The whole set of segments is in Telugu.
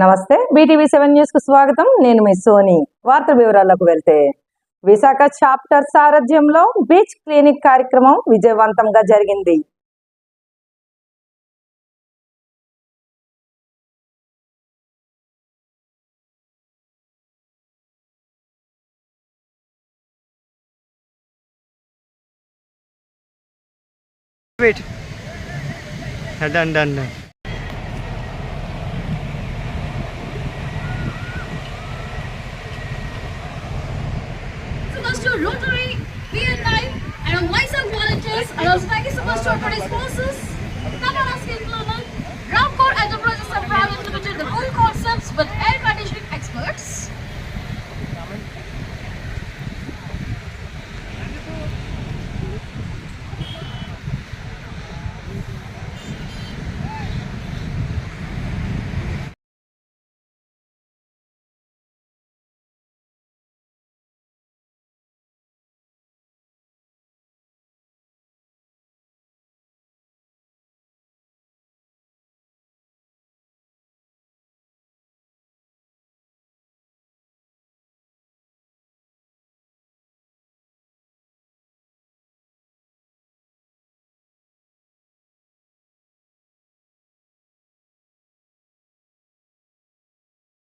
నమస్తే బీటీవీ సెవెన్ న్యూస్కు స్వాగతం నేను మీ సోని వార్త వివరాలకు వెళ్తే విశాఖ చాప్టర్ సారథ్యంలో బీచ్ క్లినిక్ కార్యక్రమం విజయవంతంగా జరిగింది Wait. Done, done, done. supposed to Rotary, BNI, and YSAC volunteers are also thank you so much to our party sponsors, Tata Global, Ramcor Enterprises and Private Limited, the whole concepts, but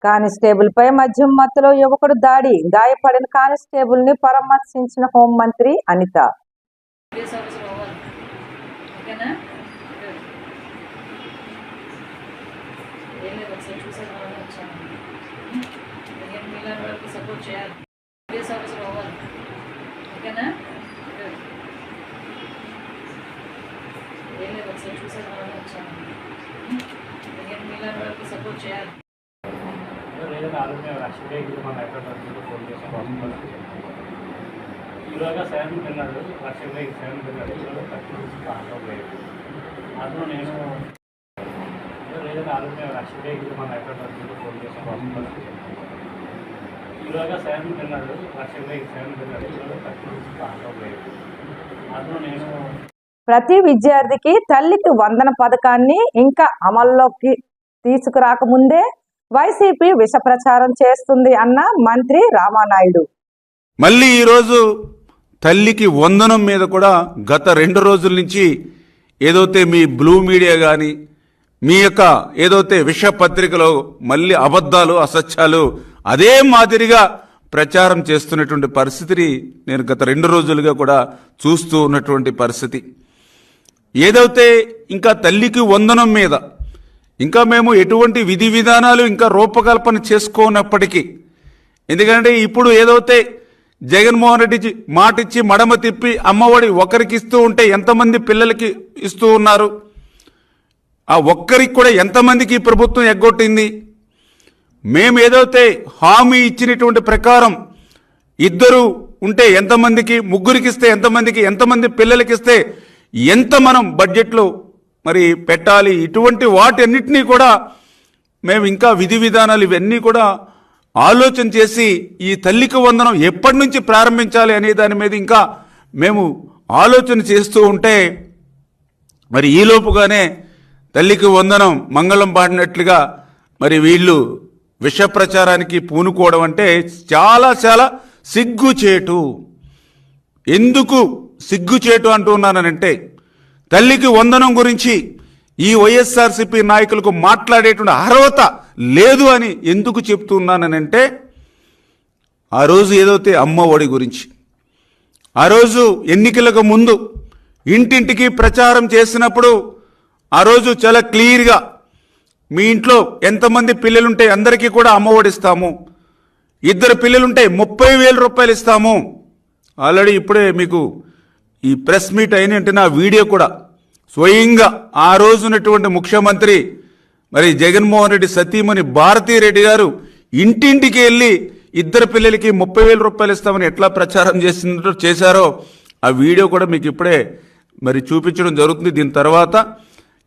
constable పై మద్యం మత్తులో యువకుడు దాడి. గాయపడిన కానిస్టేబుల్ని పరామర్శించిన హోంమంత్రి అనిత. సపోర్ట్ చేయాలి లేదు ఒకసారి చూసాను వాళ్ళని వచ్చాను ఎందుకంటే మీలాంటి వాళ్ళకి సపోర్ట్ చేయాలి పోలీస్ ఆఫీసర్ అవ్వాలి లక్ష్మీ మన హైదరాబాద్ ఫోన్ ఈరోజు సెవెన్ తిన్నాడు సెవెన్ తిన్నాడు ఈరోజు థర్టీ అందులో నేను ఏదైనా ఆల్రెడీ మేము మన ఎక్కడ ఫోన్ చేసిన హాస్పిటల్ ఈరోజు సెవెన్ తిన్నాడు లక్ష్మీ సెవెన్ తిన్నాడు ఈరోజు థర్టీ ఆటోపోయాడు అందులో నేను ప్రతి విద్యార్థికి తల్లికి వందన పథకాన్ని ఇంకా అమల్లోకి తీసుకురాకముందే వైసీపీ విష ప్రచారం చేస్తుంది అన్న మంత్రి రామానాయుడు. మళ్ళీ ఈరోజు తల్లికి వందనం మీద కూడా గత రెండు రోజుల నుంచి ఏదైతే మీ బ్లూ మీడియా కానీ మీ యొక్క ఏదైతే విష పత్రికలో మళ్ళీ అబద్ధాలు అసత్యాలు అదే మాదిరిగా ప్రచారం చేస్తున్నటువంటి పరిస్థితిని నేను గత రెండు రోజులుగా కూడా చూస్తూ ఉన్నటువంటి పరిస్థితి. ఏదైతే ఇంకా తల్లికి వందనం మీద ఇంకా మేము ఎటువంటి విధి విధానాలు ఇంకా రూపకల్పన చేసుకోనప్పటికీ ఎందుకంటే ఇప్పుడు ఏదైతే జగన్మోహన్ రెడ్డి మాటిచ్చి మాట ఇచ్చి మడమ తిప్పి అమ్మఒడి ఒకరికి ఇస్తూ ఉంటే ఎంతమంది పిల్లలకి ఇస్తూ ఉన్నారు? ఆ ఒక్కరికి కూడా ఎంతమందికి ఈ ప్రభుత్వం ఎగ్గొట్టింది? మేము ఏదైతే హామీ ఇచ్చినటువంటి ప్రకారం ఇద్దరు ఉంటే ఎంతమందికి ముగ్గురికి ఇస్తే ఎంతమందికి ఎంతమంది పిల్లలకి ఇస్తే ఎంత మనం బడ్జెట్లో మరి పెట్టాలి. ఇటువంటి వాటన్నిటినీ కూడా మేము ఇంకా విధి విధానాలు ఇవన్నీ కూడా ఆలోచన చేసి ఈ తల్లికి వందనం ఎప్పటి నుంచి ప్రారంభించాలి అనే దాని మీద ఇంకా మేము ఆలోచన చేస్తూ ఉంటే మరి ఈలోపుగానే తల్లికి వందనం మంగళం పాడినట్లుగా మరి వీళ్ళు విష ప్రచారానికి పూనుకోవడం అంటే చాలా చాలా సిగ్గుచేటు. ఎందుకు సిగ్గుచేటు అంటున్నానంటే తల్లికి వందనం గురించి ఈ వైఎస్ఆర్సీపీ నాయకులకు మాట్లాడేటువంటి అర్హత లేదు అని ఎందుకు చెప్తున్నానంటే ఆ రోజు ఏదైతే అమ్మ ఒడి గురించి ఆ రోజు ఎన్నికలకు ముందు ఇంటింటికి ప్రచారం చేసినప్పుడు ఆ రోజు చాలా క్లియర్గా మీ ఇంట్లో ఎంతమంది పిల్లలుంటే అందరికీ కూడా అమ్మ ఒడి ఇస్తాము ఇద్దరు పిల్లలుంటే ముప్పై వేల రూపాయలు ఇస్తాము. ఆల్రెడీ ఇప్పుడే మీకు ఈ ప్రెస్ మీట్ అయినంటే నా వీడియో కూడా. స్వయంగా ఆ రోజునటువంటి ముఖ్యమంత్రి మరి జగన్మోహన్ రెడ్డి సతీమణి భారతీరెడ్డి గారు ఇంటింటికి వెళ్ళి ఇద్దరు పిల్లలకి ముప్పై వేల రూపాయలు ఇస్తామని ఎట్లా ప్రచారం చేసినట్టు చేశారో ఆ వీడియో కూడా మీకు ఇప్పుడే మరి చూపించడం జరుగుతుంది. దీని తర్వాత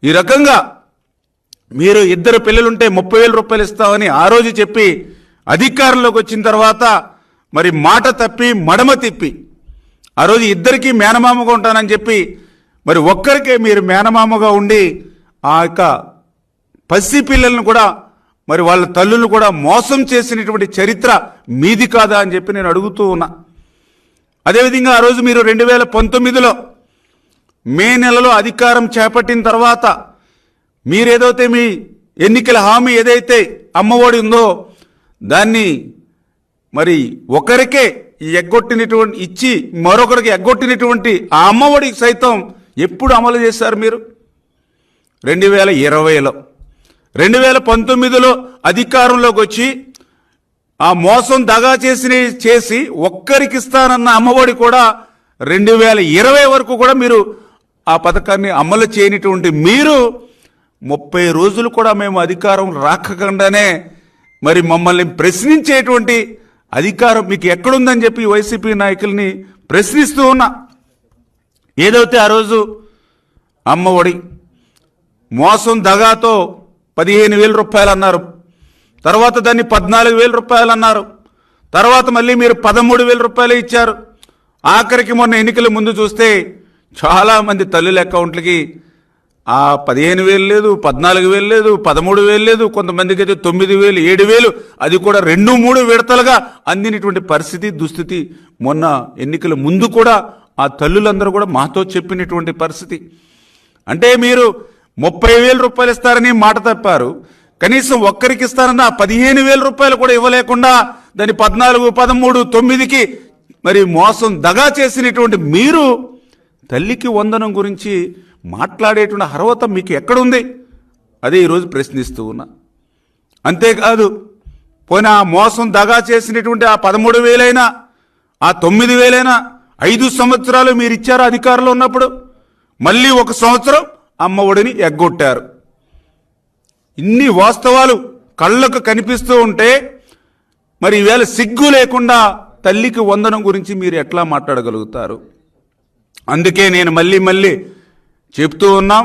ఈ రకంగా మీరు ఇద్దరు పిల్లలుంటే ముప్పై వేల రూపాయలు ఇస్తామని ఆ రోజు చెప్పి అధికారంలోకి వచ్చిన తర్వాత మరి మాట తప్పి మడమ తిప్పి ఆ రోజు ఇద్దరికీ మేనమామగా ఉంటానని చెప్పి మరి ఒక్కరికే మీరు మేనమామగా ఉండి ఆ యొక్క పసి పిల్లలను కూడా మరి వాళ్ళ తల్లులు కూడా మోసం చేసినటువంటి చరిత్ర మీది కాదా అని చెప్పి నేను అడుగుతూ ఉన్నా. అదేవిధంగా ఆ రోజు మీరు రెండు వేల పంతొమ్మిదిలో మే నెలలో అధికారం చేపట్టిన తర్వాత మీరేదైతే మీ ఎన్నికల హామీ ఏదైతే అమ్మఒడి ఉందో దాన్ని మరి ఒకరికే ఎగ్గొట్టినటువంటి ఇచ్చి మరొకరికి ఎగ్గొట్టినటువంటి ఆ అమ్మఒడికి సైతం ఎప్పుడు అమలు చేశారు మీరు? రెండు వేల ఇరవైలో. రెండు వేల పంతొమ్మిదిలో అధికారంలోకి వచ్చి ఆ మోసం దగా చేసిన చేసి ఒక్కరికి ఇస్తానన్న అమ్మఒడి కూడా రెండు వేల ఇరవై వరకు కూడా మీరు ఆ పథకాన్ని అమలు చేయనటువంటి మీరు ముప్పై రోజులు కూడా మేము అధికారం రాకకుండానే మరి మమ్మల్ని ప్రశ్నించేటువంటి అధికారం మీకు ఎక్కడుందని చెప్పి వైసీపీ నాయకుల్ని ప్రశ్నిస్తూ ఉన్నా. ఏదైతే ఆ రోజు అమ్మ ఒడి మోసం దగాతో పదిహేను వేల రూపాయలు అన్నారు. తర్వాత దాన్ని పద్నాలుగు వేల రూపాయలు అన్నారు. తర్వాత మళ్ళీ మీరు పదమూడు వేల రూపాయలు ఇచ్చారు. ఆఖరికి మొన్న ఎన్నికల ముందు చూస్తే చాలా మంది తల్లుల అకౌంట్లకి ఆ పదిహేను వేలు లేదు పద్నాలుగు వేలు లేదు పదమూడు వేలు లేదు కొంతమందికి అయితే తొమ్మిది వేలు ఏడు వేలు అది కూడా రెండు మూడు విడతలుగా అందినటువంటి పరిస్థితి దుస్థితి. మొన్న ఎన్నికల ముందు కూడా ఆ తల్లులందరూ కూడా మాతో చెప్పినటువంటి పరిస్థితి. అంటే మీరు ముప్పై వేల రూపాయలు ఇస్తారని మాట తప్పారు. కనీసం ఒక్కరికి ఇస్తారన్న పదిహేను వేల రూపాయలు కూడా ఇవ్వలేకుండా దాని పద్నాలుగు పదమూడు తొమ్మిదికి మరి మోసం దగా చేసినటువంటి మీరు తల్లికి వందనం గురించి మాట్లాడేటువంటి అర్హత మీకు ఎక్కడుంది? అదే ఈరోజు ప్రశ్నిస్తూ ఉన్నా. అంతేకాదు పోయిన ఆ మోసం దగా చేసినటువంటి ఆ పదమూడు వేలైనా ఆ తొమ్మిది వేలైనా ఐదు సంవత్సరాలు మీరు ఇచ్చారు అధికారంలో ఉన్నప్పుడు మళ్ళీ ఒక సంవత్సరం అమ్మ ఒడిని ఎగ్గొట్టారు. ఇన్ని వాస్తవాలు కళ్ళకు కనిపిస్తూ ఉంటే మరి ఈవేళ సిగ్గు లేకుండా తల్లికి వందనం గురించి మీరు ఎట్లా మాట్లాడగలుగుతారు? అందుకే నేను మళ్ళీ మళ్ళీ చెప్తూ ఉన్నాం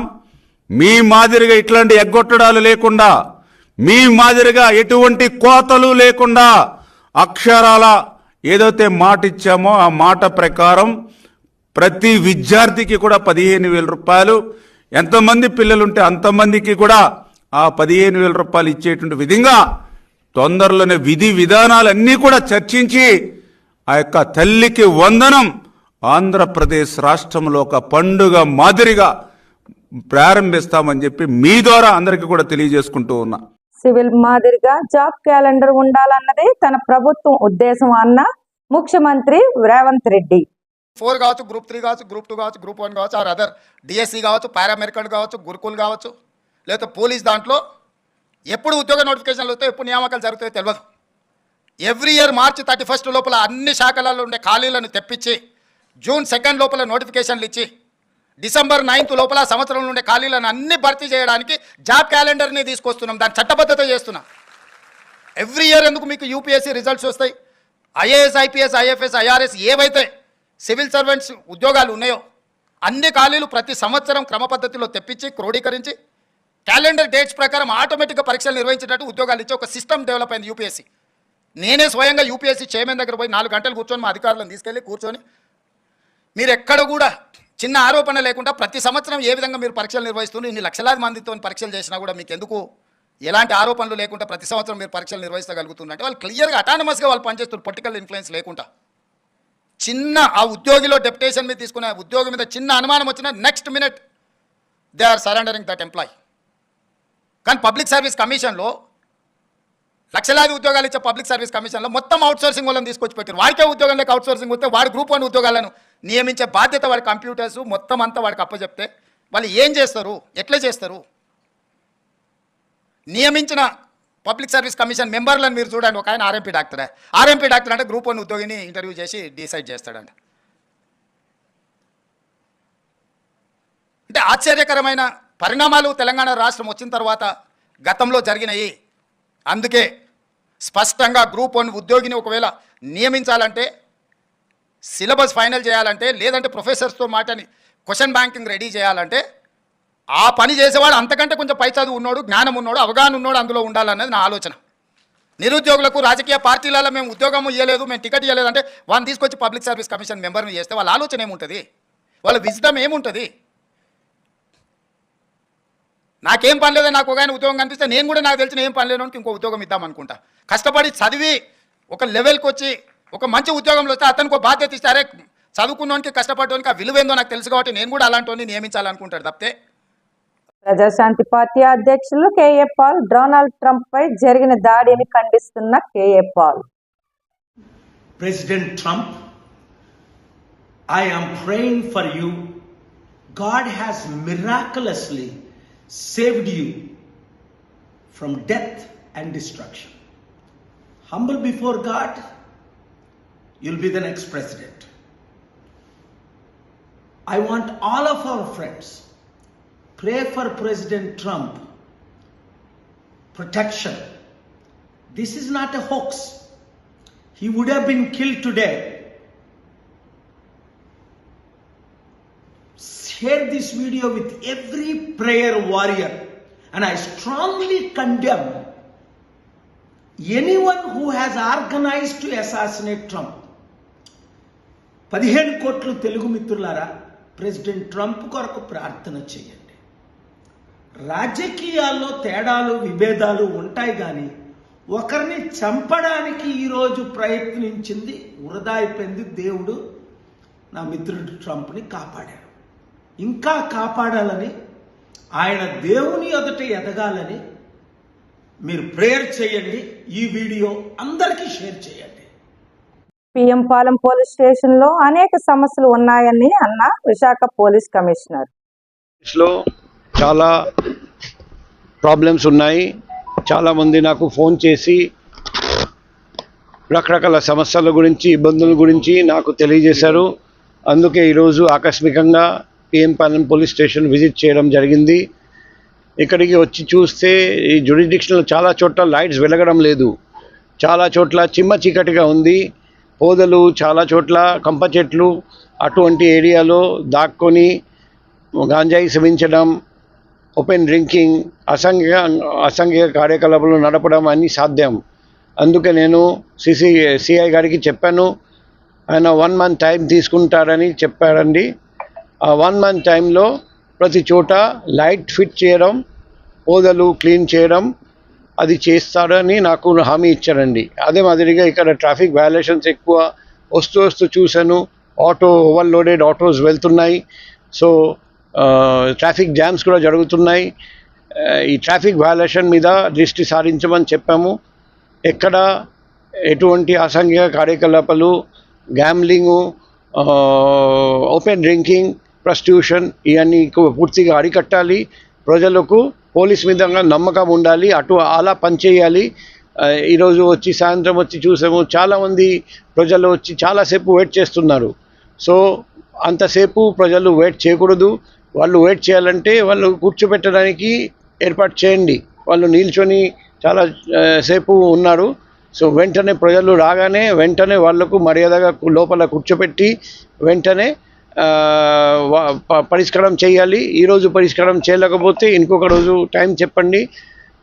మీ మాదిరిగా ఇట్లాంటి ఎగ్గొట్టడాలు లేకుండా మీ మాదిరిగా ఎటువంటి కోతలు లేకుండా అక్షరాల ఏదైతే మాట ఇచ్చామో ఆ మాట ప్రకారం ప్రతి విద్యార్థికి కూడా పదిహేను వేల రూపాయలు ఎంతమంది పిల్లలుంటే అంతమందికి కూడా ఆ పదిహేను వేల రూపాయలు ఇచ్చేటువంటి విధంగా తొందరలోనే విధి విధానాలన్నీ కూడా చర్చించి ఆ యొక్క తల్లికి వందనం ఆంధ్రప్రదేశ్ రాష్ట్రంలో ఒక పండుగ మాదిరిగా ప్రారంభిస్తామని చెప్పి మీ ద్వారా అందరికీ కూడా తెలియజేసుకుంటూ ఉన్నా. సివిల్ మాదిరిగా జాబ్ క్యాలెండర్ ఉండాలన్నదే తన ప్రభుత్వం ఉద్దేశం అన్న ముఖ్యమంత్రి రేవంత్ రెడ్డి. ఫోర్ కావచ్చు గ్రూప్ త్రీ కావచ్చు గ్రూప్ టూ కావచ్చు గ్రూప్ వన్ కావచ్చు ఆర్ అదర్ డిఎస్సి కావచ్చు పారామెరికల్ కావచ్చు గురుకుల్ కావచ్చు లేకపోతే పోలీస్ దాంట్లో ఎప్పుడు ఉద్యోగ నోటిఫికేషన్లు వస్తాయో ఎప్పుడు నియామకాలు జరుగుతాయో తెలియదు every year March thirty first లోపల అన్ని శాఖలలో ఉండే ఖాళీలను తెప్పించి జూన్ సెకండ్ లోపల నోటిఫికేషన్లు ఇచ్చి డిసెంబర్ నైన్త్ లోపల సంవత్సరంలో ఉండే ఖాళీలను అన్ని భర్తీ చేయడానికి జాబ్ క్యాలెండర్ని తీసుకొస్తున్నాం. దాన్ని చట్టబద్ధత చేస్తున్నాం. ఎవ్రీ ఇయర్ ఎందుకు మీకు యూపీఎస్సీ రిజల్ట్స్ వస్తాయి? ఐఏఎస్ ఐపీఎస్ ఐఎఫ్ఎస్ ఐఆర్ఎస్ ఏవైతే సివిల్ సర్వెంట్స్ ఉద్యోగాలు ఉన్నాయో అన్ని ఖాళీలు ప్రతి సంవత్సరం క్రమ పద్ధతిలో తెప్పించి క్రోడీకరించి క్యాలెండర్ డేట్స్ ప్రకారం ఆటోమేటిక్గా పరీక్షలు నిర్వహించేటట్టు ఉద్యోగాలు ఇచ్చే ఒక సిస్టమ్ డెవలప్ అయింది యూపీఎస్సీ. నేనే స్వయంగా యూపీఎస్సీ చైర్మన్ దగ్గర పోయి నాలుగు గంటలు కూర్చొని మా అధికారులను తీసుకెళ్ళి కూర్చొని మీరు ఎక్కడ కూడా చిన్న ఆరోపణ లేకుండా ప్రతి సంవత్సరం ఏ విధంగా మీరు పరీక్షలు నిర్వహిస్తున్నారు ఇన్ని లక్షలాది మందితో పరీక్షలు చేసినా కూడా మీకు ఎందుకు ఎలాంటి ఆరోపణలు లేకుండా ప్రతి సంవత్సరం మీరు పరీక్షలు నిర్వహించగలుగుతున్నారు వాళ్ళు క్లియర్గా అటానమస్గా వాళ్ళు పనిచేస్తున్నారు పొలిటికల్ ఇన్ఫ్లుయెన్స్ లేకుండా. చిన్న ఆ ఉద్యోగిలో డెప్యుటేషన్ మీద తీసుకున్న ఉద్యోగం మీద చిన్న అనుమానం వచ్చినా next minute they are surrendering that employee కానీ పబ్లిక్ సర్వీస్ కమిషన్లో లక్షలాది ఉద్యోగాలు ఇచ్చే పబ్లిక్ సర్వీస్ కమిషన్లో మొత్తం అవుట్సోర్సింగ్ వాళ్ళని తీసుకొచ్చి పెట్టారు. వాడికే ఉద్యోగం లేక అవుట్సోర్సింగ్ వస్తే వాడి గ్రూప్ వన్ ఉద్యోగాలను నియమించే బాధ్యత వాడి కంప్యూటర్స్ మొత్తం అంతా వాడికి అప్పచెప్తే వాళ్ళు ఏం చేస్తారు? ఎట్లా చేస్తారు? నియమించిన పబ్లిక్ సర్వీస్ కమిషన్ మెంబర్లను మీరు చూడండి. ఒక ఆయన ఆర్ఎంపీ డాక్టరే. ఆర్ఎంపీ డాక్టర్ అంటే గ్రూప్ వన్ ఉద్యోగిని ఇంటర్వ్యూ చేసి డిసైడ్ చేస్తాడంట. అంటే ఆశ్చర్యకరమైన పరిణామాలు తెలంగాణ రాష్ట్రం వచ్చిన తర్వాత గతంలో జరిగినాయి. అందుకే స్పష్టంగా గ్రూప్ వన్ ఉద్యోగిని ఒకవేళ నియమించాలంటే సిలబస్ ఫైనల్ చేయాలంటే లేదంటే ప్రొఫెసర్స్తో మాటని క్వశ్చన్ బ్యాంకింగ్ రెడీ చేయాలంటే ఆ పని చేసేవాడు అంతకంటే కొంచెం పై చదువు ఉన్నాడు జ్ఞానం ఉన్నాడు అవగాహన ఉన్నాడు అందులో ఉండాలన్నది నా ఆలోచన. నిరుద్యోగులకు రాజకీయ పార్టీలలో మేము ఉద్యోగం ఇవ్వలేదు మేము టికెట్ ఇవ్వలేదు అంటే వాళ్ళని తీసుకొచ్చి పబ్లిక్ సర్వీస్ కమిషన్ మెంబర్ని చేస్తే వాళ్ళ ఆలోచన ఏముంటుంది? వాళ్ళ విజ్డమ్ ఏముంటుంది? నాకేం పని లేదో నాకు ఒక ఆయన ఉద్యోగం కనిపిస్తే నేను కూడా నాకు తెలిసిన ఏం పని లేనోనికి ఇంకో ఉద్యోగం ఇద్దాం అనుకుంటా కష్టపడి చదివి ఒక లెవెల్కి వచ్చి ఒక మంచి ఉద్యోగంలో వస్తే అతనికి ఒక బాధ్యత ఇస్తే అరే చదువుకున్నోనికి కష్టపడడానికి ఆ విలువేందో నాకు తెలుసు కాబట్టి నేను కూడా అలాంటి నియమించాలనుకుంటాడు తప్పితే. ప్రజాశాంతి పార్టీ అధ్యక్షులు కేఏ పాల్ డొనాల్డ్ ట్రంప్ పై జరిగిన దాడిని ఖండిస్తున్న KA Paul. President Trump, I am praying for you. God has miraculously saved you from death and destruction. Humble before God, you'll be the next president. I want all of our friends pray for President Trump protection. This is not a hoax. He would have been killed today. Share this video with every prayer warrior and I strongly condemn anyone who has organise to assassinate Trump పదిహేను కోట్లు తెలుగు మిత్రులారా ప్రెసిడెంట్ ట్రంప్ కొరకు ప్రార్థన చేయండి. రాజకీయాల్లో తేడాలు విభేదాలు ఉంటాయి కానీ ఒకరిని చంపడానికి ఈరోజు ప్రయత్నించింది వృధా అయిపోయింది దేవుడు. నా మిత్రుడు ట్రంప్ని కాపాడాడు. ఇంకా కాపాడాలని ఆయన దేవుని ఎదుట ఎదగాలని మీరు ప్రేయర్ చేయండి. ఈ వీడియో అందరికీ షేర్ చేయండి. పిఎం పాలెం పోలీస్ స్టేషన్లో అనేక సమస్యలు ఉన్నాయని అన్న విశాఖ పోలీస్ కమిషనర్. లో చాలా ప్రాబ్లమ్స్ ఉన్నాయి. చాలామంది నాకు ఫోన్ చేసి రకరకాల సమస్యల గురించి ఇబ్బందుల గురించి నాకు తెలియజేశారు. అందుకే ఈరోజు ఆకస్మికంగా పిఎంపాలెం పోలీస్ స్టేషన్ విజిట్ చేయడం జరిగింది. ఇక్కడికి వచ్చి చూస్తే ఈ జ్యుడిడిక్షన్లో చాలా చోట్ల లైట్స్ వెలగడం లేదు. చాలా చోట్ల చిమ్మ చీకటిగా ఉంది. పోదలు చాలా చోట్ల కంప చెట్లు అటువంటి ఏరియాలో దాక్కొని గాంజాయి సేవించడం ఓపెన్ డ్రింకింగ్ అసంఘిక అసంఘిక కార్యకలాపాలు నడపడం అన్నీ సాధ్యం. అందుకే నేను సిసి సిఐ గారికి చెప్పాను. ఆయన వన్ మంత్ టైం తీసుకుంటారని చెప్పారండి. వన్ మంత్ టైంలో ప్రతి చోట లైట్ ఫిట్ చేయడం ఓదలు క్లీన్ చేయడం అది చేస్తాడని నాకు హామీ ఇచ్చారండి. అదే మాదిరిగా ఇక్కడ ట్రాఫిక్ వయలేషన్స్ ఎక్కువ వస్తూ వస్తూ చూశాను. ఆటో ఓవర్లోడెడ్ ఆటోస్ వెళ్తున్నాయి. సో ట్రాఫిక్ జామ్స్ కూడా జరుగుతున్నాయి. ఈ ట్రాఫిక్ వయలేషన్ మీద దృష్టి సారించమని చెప్పాము. ఎక్కడ ఎటువంటి అసంఖ్య కార్యకలాపాలు గ్యామ్లింగు ఓపెన్ డ్రింకింగ్ ప్రస్టిట్యూషన్ ఇవన్నీ పూర్తిగా అరికట్టాలి. ప్రజలకు పోలీస్ మీద నమ్మకం ఉండాలి. అటు అలా పనిచేయాలి ఈరోజు వచ్చి సాయంత్రం వచ్చి చూసాము చాలామంది ప్రజలు వచ్చి చాలాసేపు వెయిట్ చేస్తున్నారు. సో అంతసేపు ప్రజలు వెయిట్ చేయకూడదు. వాళ్ళు వెయిట్ చేయాలంటే వాళ్ళు కూర్చోబెట్టడానికి ఏర్పాటు చేయండి. వాళ్ళు నిల్చొని చాలా సేపు ఉన్నారు. సో వెంటనే ప్రజలు రాగానే వెంటనే వాళ్ళకు మర్యాదగా లోపల కూర్చోపెట్టి వెంటనే పరిష్కారం చేయాలి. ఈరోజు పరిష్కారం చేయలేకపోతే ఇంకొక రోజు టైం చెప్పండి.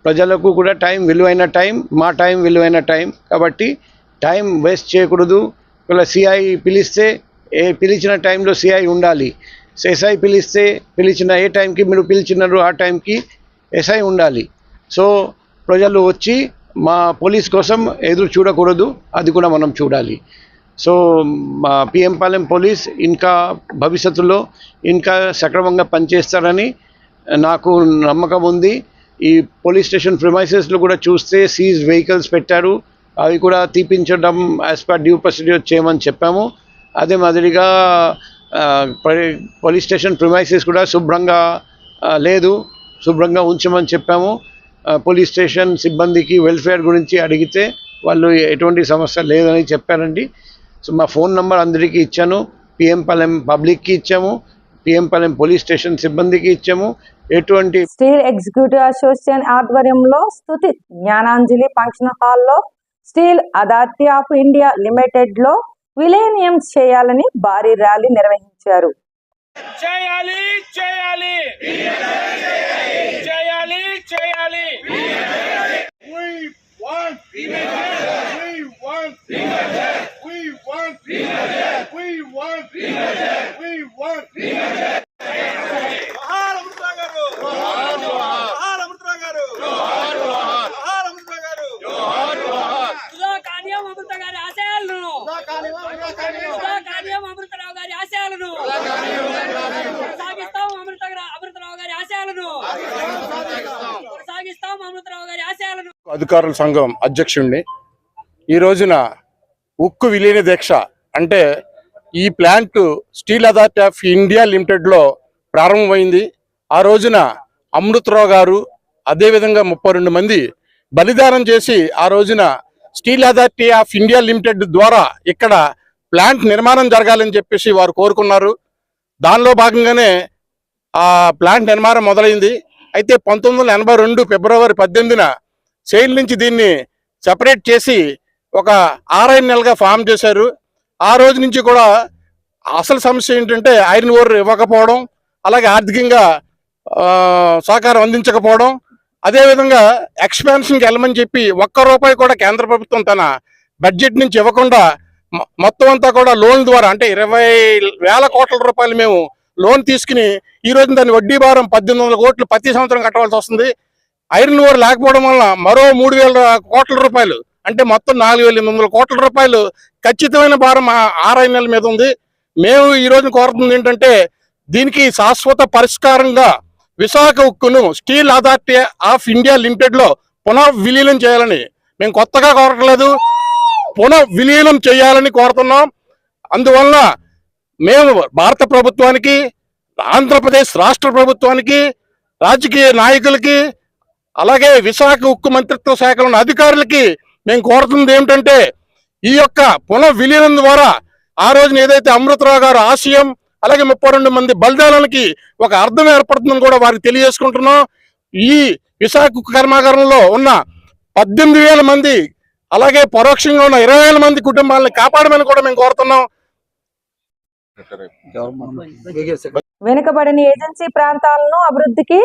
ప్రజలకు కూడా టైం విలువైన టైం మా టైం విలువైన టైం. కాబట్టి టైం వేస్ట్ చేయకూడదు. ఒకవేళ సిఐ పిలిస్తే ఏ పిలిచిన టైంలో సిఐ ఉండాలి. ఎస్ఐ పిలిస్తే పిలిచిన ఏ టైంకి మీరు పిలిచినారు ఆ టైంకి ఎస్ఐ ఉండాలి. సో ప్రజలు వచ్చి మా పోలీస్ కోసం ఎదురు చూడకూడదు. అది కూడా మనం చూడాలి. సో మా పిఎంపాలెం పోలీస్ ఇంకా భవిష్యత్తులో ఇంకా సక్రమంగా పనిచేస్తారని నాకు నమ్మకం ఉంది. ఈ పోలీస్ స్టేషన్ ప్రిమైసెస్లో కూడా చూస్తే సీజ్ వెహికల్స్ పెట్టారు. అవి కూడా తీపించడం యాజ్ పర్ డ్యూ ప్రొసీడ్యూర్ చేయమని చెప్పాము. అదే మాదిరిగా పోలీస్ స్టేషన్ ప్రిమైసెస్ కూడా శుభ్రంగా లేదు శుభ్రంగా ఉంచమని చెప్పాము. పోలీస్ స్టేషన్ సిబ్బందికి వెల్ఫేర్ గురించి అడిగితే వాళ్ళు ఎటువంటి సమస్య లేదని చెప్పారండి. సో మా ఫోన్ నంబర్ అందరికీ ఇచ్చాను. పిఎం పాలెం పబ్లిక్కి ఇచ్చాము. పిఎం పాలెం పోలీస్ స్టేషన్ సిబ్బందికి ఇచ్చాము. ఎటువంటి స్టీల్ ఎగ్జిక్యూటివ్ అసోసియేషన్ ఆధ్వర్యంలో స్తుతి జ్ఞానాంజలి ఫంక్షన్ హాల్లో స్టీల్ అథారిటీ ఆఫ్ ఇండియా లిమిటెడ్లో విలేనియమ్స్ చేయాలని భారీ ర్యాలీ నిర్వహించారు. చేయాలి చేయాలి. చేయాలి చేయాలి. We want. We want. We want. want Remagen. We want Remagen. We want గారి ఆశయాలను. అమృత గారి గారి ఆశయాలను. అధికారుల సంఘం అధ్యక్షుడిని ఈ రోజున ఉక్కు విలీన దీక్ష. అంటే ఈ plant steel authority of India లిమిటెడ్లో ప్రారంభమైంది. ఆ రోజున అమృతరావు గారు అదేవిధంగా ముప్పై రెండు మంది బలిదానం చేసి ఆ రోజున steel authority of India limited ద్వారా ఇక్కడ ప్లాంట్ నిర్మాణం జరగాలని చెప్పేసి వారు కోరుకున్నారు. దానిలో భాగంగానే ఆ ప్లాంట్ నిర్మాణం మొదలైంది. అయితే పంతొమ్మిది వందల ఎనభై రెండు ఫిబ్రవరి పద్దెనిమిదిన సెయిల్ నుంచి దీన్ని సెపరేట్ చేసి ఒక ఆరైదు నెలలుగా ఫామ్ చేశారు. ఆ రోజు నుంచి కూడా అసలు సమస్య ఏంటంటే ఐరన్ ఓర్ ఇవ్వకపోవడం అలాగే ఆర్థికంగా సహకారం అందించకపోవడం. అదేవిధంగా ఎక్స్పాన్షన్కి వెళ్ళమని చెప్పి ఒక్క రూపాయి కూడా కేంద్ర ప్రభుత్వం తన బడ్జెట్ నుంచి ఇవ్వకుండా మొత్తం అంతా కూడా లోన్ ద్వారా అంటే ఇరవై వేల కోట్ల రూపాయలు మేము లోన్ తీసుకుని ఈ రోజు దాని వడ్డీ భారం పద్దెనిమిది వందల కోట్లు ప్రతి సంవత్సరం కట్టవలసి వస్తుంది. ఐరన్ ఓర్ లేకపోవడం వల్ల మరో మూడు వేల కోట్ల రూపాయలు అంటే మొత్తం నాలుగు వేల ఎనిమిది వందల కోట్ల రూపాయలు ఖచ్చితమైన భారం ఆర్ఐఎన్ఎల్ మీద ఉంది. మేము ఈ రోజు కోరుతుంది ఏంటంటే దీనికి శాశ్వత పరిష్కారంగా విశాఖ ఉక్కును స్టీల్ అథారిటీ ఆఫ్ ఇండియా లిమిటెడ్లో పునర్విలీనం పునః విలీనం చేయాలని మేము కొత్తగా కోరట్లేదు. పునః విలీనం చేయాలని కోరుతున్నాం. అందువల్ల మేము భారత ప్రభుత్వానికి ఆంధ్రప్రదేశ్ రాష్ట్ర ప్రభుత్వానికి రాజకీయ నాయకులకి అలాగే విశాఖ ఉక్కు మంత్రిత్వ శాఖలో ఉన్న అధికారులకి మేము కోరుతుంది ఏమిటంటే ఈ యొక్క పునః విలీనం ద్వారా ఆ రోజున ఏదైతే అమృతరావు గారు ఆశయం అలాగే ముప్పై రెండు మంది బలిదానాలకి ఒక అర్థం ఏర్పడుతుందని కూడా వారికి తెలియజేసుకుంటున్నాం. ఈ విశాఖ కర్మాగారంలో ఉన్న పద్దెనిమిది వేల మంది అలాగే పరోక్షంగా ఉన్న ఇరవై వేల మంది కుటుంబాలను కాపాడమని కూడా మేము కోరుతున్నాం. వెనుకబడిన ఏజెన్సీ ప్రాంతాలను అభివృద్ధికి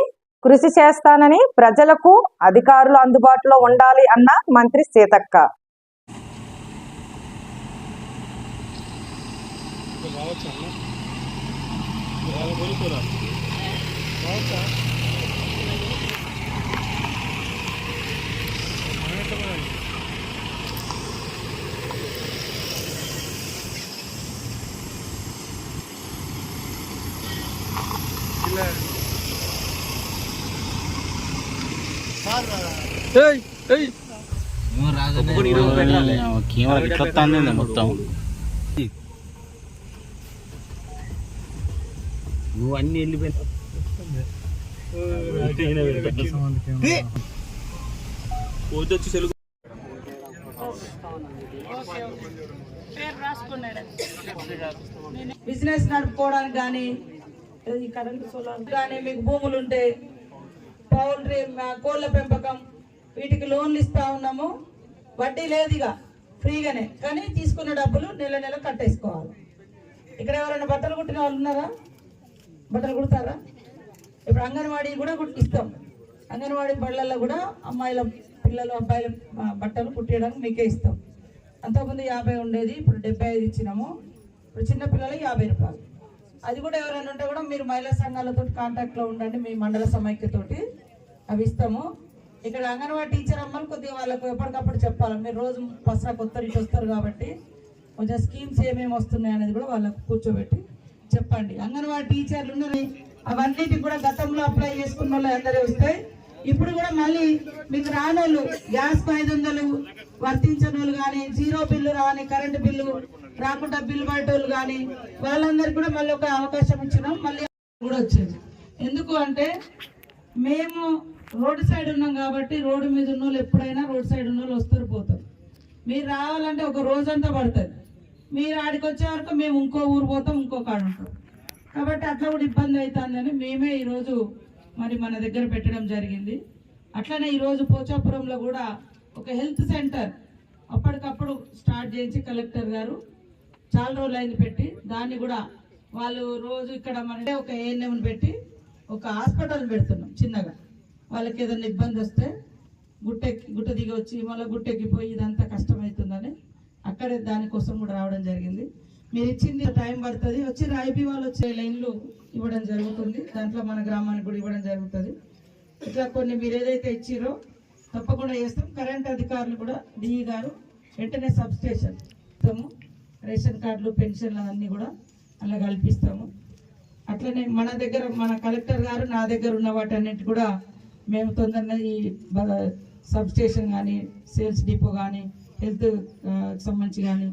కృషి చేస్తానని ప్రజలకు అధికారులు అందుబాటులో ఉండాలి అన్న మంత్రి సీతక్క. మొత్తం నువ్వు అన్ని వెళ్ళిపోయినా బిజినెస్ నడుపుకోవడానికి కానీ ఈ కరెంట్ సోలార్ కానీ మీకు భూములు ఉంటే పౌల్ట్రీ కోళ్ళ పెంపకం వీటికి లోన్లు ఇస్తా ఉన్నాము. వడ్డీ లేదు ఇక ఫ్రీగానే. కానీ తీసుకున్న డబ్బులు నెల నెల కట్టేసుకోవాలి. ఇక్కడ ఎవరైనా బట్టలు కుట్టిన వాళ్ళు ఉన్నారా? బట్టలు కుడతారా? ఇప్పుడు అంగన్వాడీ కూడా ఇస్తాం. అంగన్వాడీ బళ్ళల్లో కూడా అమ్మాయిల పిల్లలు అబ్బాయిల బట్టలు కుట్టేయడానికి మీకే ఇస్తాం. అంతకుముందు యాభై ఉండేది ఇప్పుడు డెబ్బై ఐదు ఇచ్చినాము. ఇప్పుడు చిన్నపిల్లలకి యాభై రూపాయలు. అది కూడా ఎవరైనా ఉంటే కూడా మీరు మహిళా సంఘాలతో కాంటాక్ట్లో ఉండండి మీ మండల సమైక్యతోటి. అవి ఇస్తాము. ఇక్కడ అంగన్వాడీ టీచర్ అమ్మలు కొద్దిగా వాళ్ళకు ఎప్పటికప్పుడు చెప్పాలి మీరు రోజు పసరా కొత్త ఇటు వస్తారు కాబట్టి కొంచెం స్కీమ్స్ ఏమేమి వస్తున్నాయి అనేది కూడా వాళ్ళకు కూర్చోబెట్టి చెప్పండి. అంగన్వాడీ టీచర్లు ఉన్నాయి అవన్నిటికి కూడా గతంలో అప్లై చేసుకున్న వాళ్ళు అందరూ వస్తాయి ఇప్పుడు కూడా మళ్ళీ మీకు రానోళ్ళు గ్యాస్ ఐదు వందలు వర్తించని వాళ్ళు కానీ జీరో బిల్లు రాని కరెంటు బిల్లు రాకుండా బిల్లు పడేటోళ్ళు కానీ వాళ్ళందరికీ కూడా మళ్ళీ ఒక అవకాశం ఇచ్చినాం. మళ్ళీ కూడా వచ్చేది. ఎందుకు అంటే మేము రోడ్డు సైడ్ ఉన్నాం కాబట్టి రోడ్డు మీద ఉన్న వాళ్ళు ఎప్పుడైనా రోడ్ సైడ్ ఉన్న వాళ్ళు వస్తారు పోతారు. మీరు రావాలంటే ఒక రోజంతా పడుతుంది. మీరు ఆడికి వచ్చే వరకు మేము ఇంకో ఊరు పోతాం ఇంకో కాడ ఉంటాం. కాబట్టి అట్లా కూడా ఇబ్బంది అవుతుందని మేమే ఈరోజు మరి మన దగ్గర పెట్టడం జరిగింది. అట్లనే ఈరోజు పోచాపురంలో కూడా ఒక హెల్త్ సెంటర్ అప్పటికప్పుడు స్టార్ట్ చేయించి కలెక్టర్ గారు చాలా రోజులైంది పెట్టి దాన్ని కూడా వాళ్ళు రోజు ఇక్కడ మన ఒక ఏఎన్ఎంని పెట్టి ఒక హాస్పిటల్ పెడుతున్నాం చిన్నగా. వాళ్ళకి ఏదైనా ఇబ్బంది వస్తే గుట్టెక్కి గుట్ట దిగి వచ్చి మళ్ళీ గుట్టెక్కిపోయి ఇదంతా కష్టమవుతుందని అక్కడే దానికోసం కూడా రావడం జరిగింది. మీరు ఇచ్చింది టైం పడుతుంది. వచ్చి రాయిబీ వాళ్ళు వచ్చే లైన్లు ఇవ్వడం జరుగుతుంది. దాంట్లో మన గ్రామానికి కూడా ఇవ్వడం జరుగుతుంది. ఇట్లా కొన్ని మీరు ఏదైతే ఇచ్చిరో తప్పకుండా చేస్తాం. కరెంట్ అధికారులు కూడా డిఈ గారు వెంటనే సబ్స్టేషన్ ఇస్తాము. రేషన్ కార్డులు పెన్షన్లు అన్నీ కూడా అలా కల్పిస్తాము. అట్లనే మన దగ్గర మన కలెక్టర్ గారు నా దగ్గర ఉన్న వాటన్నిటి కూడా మేము తొందరగా ఈ సబ్స్టేషన్ సబ్ స్టేషన్ కానీ సేల్స్ డిపో కానీ హెల్త్ సంబంధించి కానీ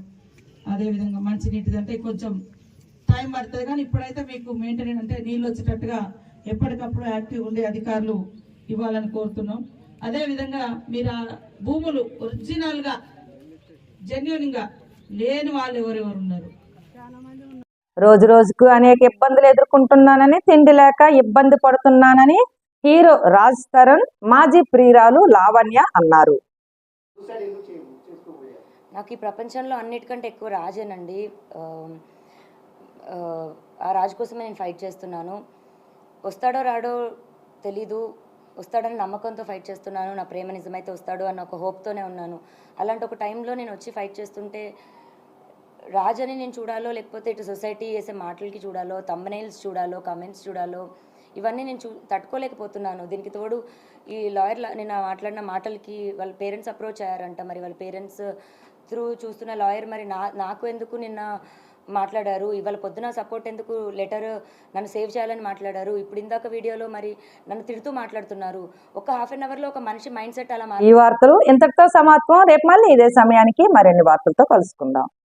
అదేవిధంగా మంచినీటిది అంటే కొంచెం టైం పడుతుంది. కానీ ఇప్పుడైతే మీకు మెయింటెనెన్స్ అంటే నీళ్ళు వచ్చేటట్టుగా ఎప్పటికప్పుడు యాక్టివ్ ఉండే అధికారులు ఇవ్వాలని కోరుతున్నాం. అదేవిధంగా మీరు ఆ భూములు ఒరిజినల్గా జెన్యున్గా లేని వాళ్ళు ఎవరెవరు ఉన్నారు? రోజు రోజుకు అనేక ఇబ్బందులు ఎదుర్కొంటున్నానని తిండి లేక ఇబ్బంది పడుతున్నానని హీరో రాజ్ తరుణ్ మాజీ ప్రియురాలు లావణ్య అన్నారు. నాకు ఈ ప్రపంచంలో అన్నిటికంటే ఎక్కువ రాజేనండి. ఆ, రాజు కోసమే నేను ఫైట్ చేస్తున్నాను. వస్తాడో రాడో తెలీదు. వస్తాడని నమ్మకంతో ఫైట్ చేస్తున్నాను. నా ప్రేమ నిజమైతే వస్తాడు అన్న ఒక హోప్తోనే ఉన్నాను. అలాంటి ఒక టైంలో నేను వచ్చి ఫైట్ చేస్తుంటే రాజని నేను చూడాలో లేకపోతే ఇటు సొసైటీ చేసే మాటలకి చూడాలో తమ్మనైల్స్ చూడాలో కమెంట్స్ చూడాలో ఇవన్నీ నేను చూ తట్టుకోలేకపోతున్నాను. దీనికి తోడు ఈ లాయర్ నేను మాట్లాడిన మాటలకి వాళ్ళ పేరెంట్స్ అప్రోచ్ అయ్యారంట. మరి వాళ్ళ పేరెంట్స్ త్రూ చూస్తున్న లాయర్ మరి నా నాకు ఎందుకు నిన్న మాట్లాడారు? ఇవాళ పొద్దున సపోర్ట్ ఎందుకు లెటర్ నన్ను సేవ్ చేయాలని మాట్లాడారు? ఇప్పుడు ఇందాక వీడియోలో మరి నన్ను తిడుతూ మాట్లాడుతున్నారు. ఒక హాఫ్ అన్ అవర్లో ఒక మనిషి మైండ్ సెట్ అలా ఈ వార్తలు ఇంతటితో సమాత్వం రేపు మళ్ళీ ఇదే సమయానికి మరిన్ని వార్తలతో కలుసుకుందాం.